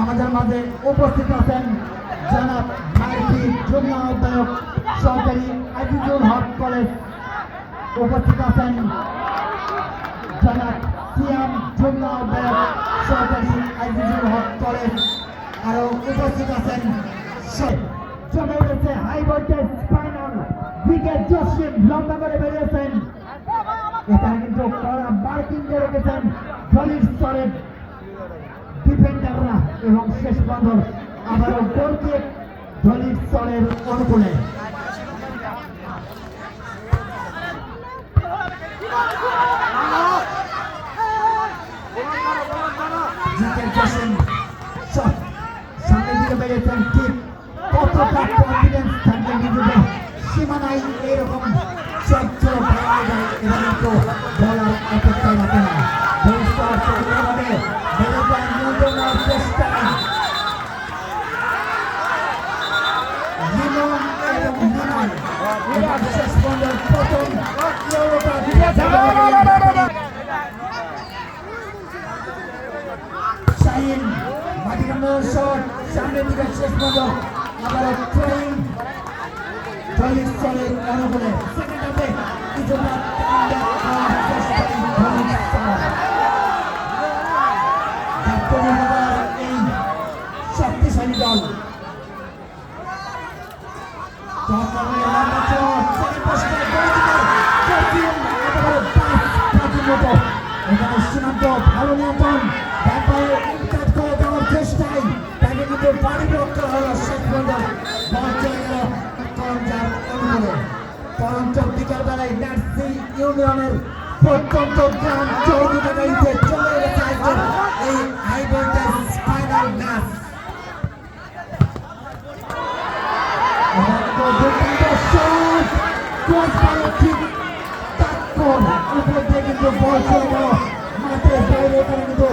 আমাদের মাঝে উপস্থিত আছেন জনাব আহ্বায়ক সরকারি আজিজুল হক কলেজ। উপস্থিত আছেন জনাব সিয়াম, যুগ্ম আহ্বায়ক সরকারি আজিজুল হক কলেজ। আরও উপস্থিত আছেন জমে উঠেছে high voltage final wicket Jashim লম্বা করে বেরিয়েছেন। এখানে কিন্তু কড়া মার্কিং করে রেখেছেন দলিত স্তরের ডিফেন্ডাররা এবং শেষ বন্ধন আবারও গোলকে দলিত স্তরের অনুকূলে। জসিম বেরিয়েছেন ঠিক কতটা কনফিডেন্স থাকবে নিজেদের? সীমানায় এরকম সব ছিল ভালো যায় এরা কিন্তু বলার অপেক্ষায় রাখে না। ভবিষ্যৎ শাহিন মাটিকান্দার শট সামনের দিকে শেষ পর্যন্ত আবার ট্রেন দলিত স্তরের অনুকূলে সেকেন্ড হাফে কিছুটা এই শক্তিশালী দল। চমৎকারভাবে লম্বা চট, second post এ গোল দিকে জসিম একেবারে পাঁচ পাঁচের মতো। এখানে সীমান্ত ভালো নিয়ন্ত্রণ ব্যাপারে ইনকাট করে দেওয়ার চেষ্টায় তাকে কিন্তু বাড়ি রক্ষা হলো শেষ পর্যন্ত বল চলে গেল করমচার অনুকূলে পরঞ্চ বিকাল বেলায় নার্সি ইউনিয়নের প্রত্যন্ত গ্রাম চৌধুরীতে চলে গেছে আজকের এই হাই ভোল্টেজ ফাইনাল দিয়ে কিন্তু বল চলে গেল। মাঠের বাইরে কিন্তু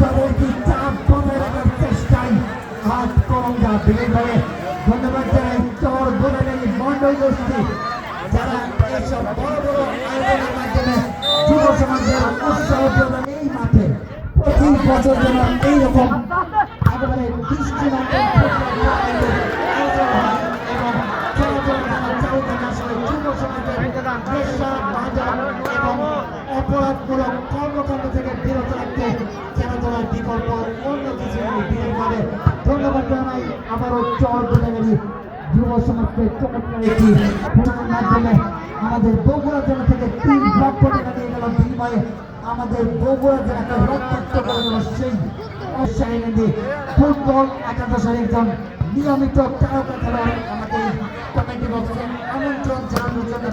তাদেরকে চাপ বন্ধ রাখার চেষ্টায় হাত করঙ্গা বিশেষভাবে বছর যেন এইরকম হয় বিকল্প অন্য কিছু বিশেষভাবে ধন্যবাদ জানাই চর বলে যুব সমাজকে মাধ্যমে আমাদের বগুড়া জেলা থেকে তিন লক্ষ টাকা নিয়ে গেল বিনিময়ে আমাদের বগুড়া জেলাকে রক্তাক্ত করে গেল সেই ফুটবল একাদশের একজন নিয়মিত তারকা খেলোয়াড় আমাদের কমিটি বক্সে আমন্ত্রণ জানানোর জন্য